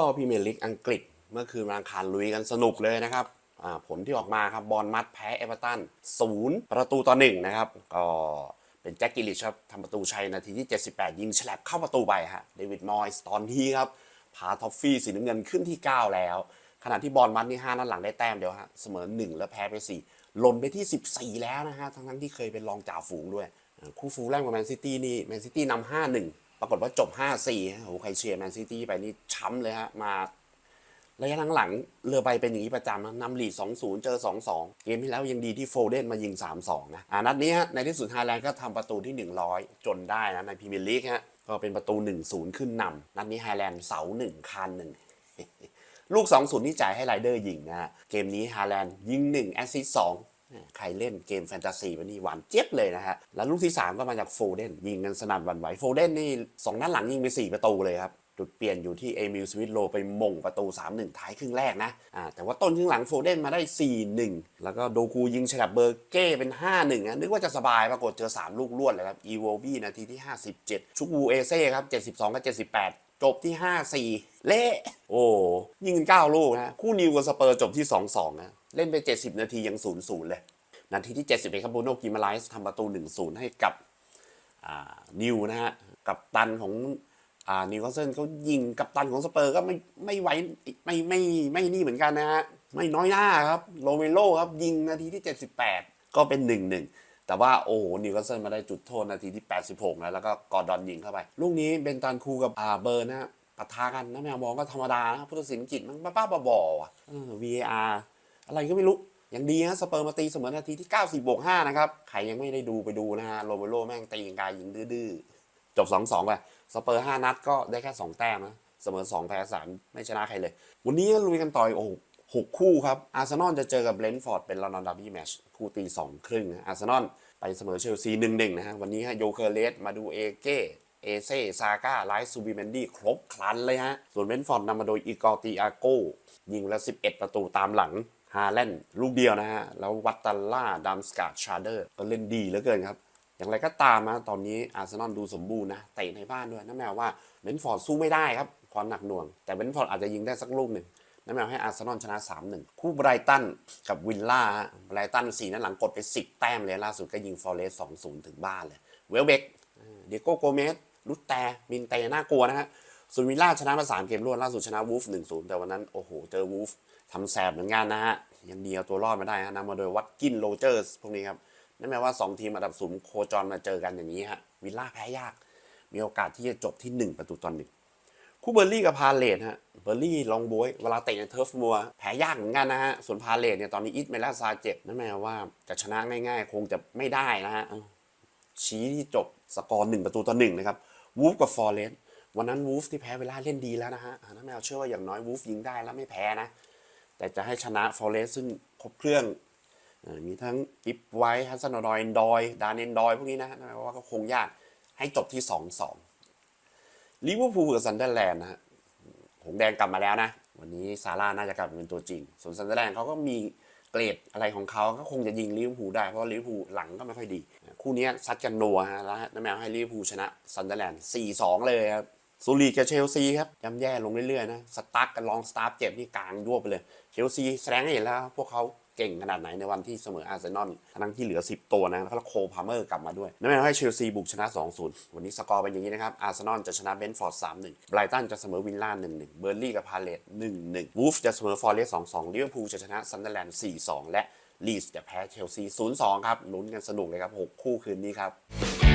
บอลพรีเมียร์ลีกอังกฤษ เมื่อคืนวันอังคารลุยกันสนุกเลยนะครับผลที่ออกมาครับบอลมัดแพ้เอเวอร์ตันศูนย์ประตูต่อหนึ่งนะครับ ก็เป็นแจ็คกิลลิชครับทำประตูชัยนาทีที่ 78 ยิงฉลับเข้าประตูไปฮะเดวิดมอยส์ตอนที่ครับพาท็อฟฟี่สีน้ำเงินขึ้นที่ 9 แล้ว ขณะที่บอลมัดนี่5นัดหลังได้แต้มเดียวฮะเสมอ 1 แล้วแพ้ไป 4 หล่นไปที่ 14 แล้วนะฮะทั้งๆที่เคยเป็นรองจ่าฝูงด้วย คู่ฟูลแรกกับแมนซิตี้นี่แมนซิตี้นำ5-1 ปรากฏว่าจบ 5-4ฮะโอ้โหใครเชียร์แมนซิตี้ไปนี่ช้ำเลยฮะ มาระยะหลังๆเรือใบเป็นอย่างนี้ประจำนะนำลีด2-0 เจอ 2-2 เกมที่แล้วยังดีที่โฟเดนมายิง 3-2 นะอ่านัดนี้ฮะในที่สุดไฮแลนด์ก็ทำประตูที่ 100 จนได้นะในพรีเมียร์ลีกฮะก็เป็นประตู 1-0 ขึ้นนำนัดนี้ไฮแลนด์เสาหนึ่งคานหนึ่งลูก 2-0 ที่จ่ายให้ไรเดอร์ยิงนะฮะเกมนี้ฮาแลนด์ยิง 1 แอสซิสต์2 ใครเล่นเกมแฟนตาซีวันนี้หวานเจี๊ยบเลยนะฮะ แล้วลูกที่ 3 ก็มาจากโฟเดนยิงกันสนั่นหวั่นไหวโฟเดนนี่สองนัดหลังยิงไป 4 ประตูเลยครับ จุดเปลี่ยนอยู่ที่เอมิลสวิตโลไปมงประตู 3-1 ท้ายครึ่งแรกนะอ่าแต่ว่าต้นครึ่งหลังโฟเดนมาได้ 4-1 แล้วก็โดกูยิงฉลับเบอร์เก้เป็น 5-1นะนึกว่าจะสบายปรากฏเจอ 3 ลูกรวดเลยครับอีโวบี้นาทีที่ 57 ชุกวูเอเซ่ครับ 72 กับ 78 จบที่ 5-4 เละ โอ้ยิงกัน 9 ลูกนะ คู่นิวกับสเปอร์จบที่ 2-2 นะ เล่นไป 70 นาทียัง 0-0 เลย นาทีที่ 71ครับบูโน่กิมาไลส์ทำประตู 1-0 ให้กับอ่านิวนะฮะ กับตันของอ่านิวคาสเซิลเขายิงกับตันของสเปอร์ก็ไม่ไม่ไว้ไม่ไม่ไม่นี่เหมือนกันนะฮะ ไม่น้อยหน้าครับโรเมโลครับยิงนาทีที่ 78 ก็เป็น 1-1 แต่ว่าโอ้โหนิวคาสเซิลมาได้จุดโทษนาทีที่ 86 นะแล้วก็กอร์ดอนยิงเข้าไป ลูกนี้เบนตันคูกับอาเบอร์นะปะทะกันนะแมวมองก็ธรรมดานะพุทธศิลป์กิจมันบ้าๆบอๆอะ VAR อะไรก็ไม่รู้อย่างดีฮะสเปอร์มาตีเสมอนาทีที่ 90บวก5นะครับ ใครยังไม่ได้ดูไปดูนะฮะโรเบโรแม่งตีกายยิงดื้อๆ จบ 2-2 ไปสเปอร์ 5 นัดก็ได้แค่ 2 แต้มนะ เสมอ 2 แพ้ 3 ไม่ชนะใครเลย วันนี้ลุยกันต่อยโอ้ โหกคู่ครับ อาร์เซนอลจะเจอกับเบรนท์ฟอร์ดเป็นลอนดอนดาร์บี้แมชคู่ตี2ครึ่งอาร์เซนอลไปเสมอเชลซี1-1นะฮะ วันนี้ฮะโยเคเลสมาดูเอเก้เอเซ่ซาก้าไลซ์ซูบิเมนดี้ครบครันเลยฮะ ส่วนเบนท์ฟอร์ดนำมาโดยอีกอติอาโกยิงแล้ว 11 ประตูตามหลังฮาแลนด์ลูกเดียวนะฮะ แล้ววัตตัลล่าดัมสกาชาเดอร์ก็เล่นดีเหลือเกินครับ อย่างไรก็ตามนะตอนนี้อาร์เซนอลดูสมบูรณ์นะเตะในบ้านด้วยนั่นแปลว่าเบนฟอร์ดสู้ไม่ได้ครับความหนักหน่วง แต่เบนฟอร์ดอาจจะยิงได้สักลูกหนึ่ง นั่นแปลว่าให้อาร์เซนอลชนะ 3-1 คู่ไบรตันกับวิลล่าไบรตันสี่นัดหลังกดไป 10 แต้มเลยล่าสุดก็ยิงฟอร์เรส2-0 ถึงบ้านเลย เวลเบกเดโกโกเมสลุตแตมินเตน่ากลัวนะฮะส่วนวิลล่าชนะมา3เกมรวดล่าสุดชนะวูฟ1-0แต่วันนั้น โอ้โห เจอวูฟทำแสบเหมือนกันนะฮะ ยังดีเอาตัวรอดมาได้ฮะนำมาโดยวัตกินโรเจอร์สพวกนี้ครับ นั่นหมายว่า 2 ทีมอันดับสูงโคจรมาเจอกันอย่างนี้ฮะ วิลล่าแพ้ยาก มีโอกาสที่จะจบที่ 1 ประตูต่อหนึ่ง คู่เบอร์ลี่กับพาเลตฮะเบอร์ลี่ลองบวยเวลาเตะในเทิร์ฟมัวแพ้ยากเหมือนกันนะฮะ ส่วนพาเลตเนี่ยตอนนี้อิทเมล่าซาเจ็บนั่นหมายว่าจะชนะง่ายๆ คงจะไม่ได้นะฮะชี้ที่จบสกอร์หนึ่งประตูต่อหนึ่งนะครับวูฟกับฟอร์เรสวันนั้นวูฟที่แพ้เวลาเล่นดีแล้วนะฮะนั่นหมายว่าเชื่อว่าอย่างน้อยวูฟยิงได้แล้วไม่แพ้นะ แต่จะให้ชนะฟอร์เรสซึ่งครบเครื่องมีทั้งอิฟไวท์ฮัสซันอดอยดอยดานเอนดอยพวกนี้นะนะว่าก็คงยากให้จบที่2-2 ลิเวอร์พูลกับซันเดอร์แลนด์นะฮะหงแดงกลับมาแล้วนะ วันนี้ซาร่าน่าจะกลับเป็นตัวจริง ส่วนซันเดอร์แลนด์เขาก็มีเกรดอะไรของเขาก็คงจะยิงลิเวอร์พูลได้ เพราะลิเวอร์พูลหลังก็ไม่ค่อยดี คู่นี้ซัดกันนัวฮะแล้วน้ำแมวให้ลิเวอร์พูลชนะซันเดอร์แลนด์4-2 เลยครับซูรีกับเชลซีครับย่ำแย่ลงเรื่อยๆนะ สตาร์กกันลองสตาร์เจ็บนี่กลางยวไปเลย เชลซีแสดงให้เห็นแล้ว พวกเขา เก่งขนาดไหนในวันที่เสมออาร์เซนอลทั้งที่เหลือ 10 ตัวนะแล้วโคพาเมอร์กลับมาด้วยนั่นหมายความให้เชลซีบุกชนะ 2-0 วันนี้สกอร์เป็นอย่างนี้นะครับอาร์เซนอลจะชนะเบนฟอร์ด3-1ไบรตันจะเสมอวินล่า1-1เบอร์ลี่กับพาเลต1-1วูฟจะเสมอฟอร์เรส2-2ลิเวอร์พูลจะชนะซันเดอร์แลนด์4-2และลีสจะแพ้เชลซี0-2ครับลุ้นกันสนุกเลยครับ6คู่คืนนี้ครับ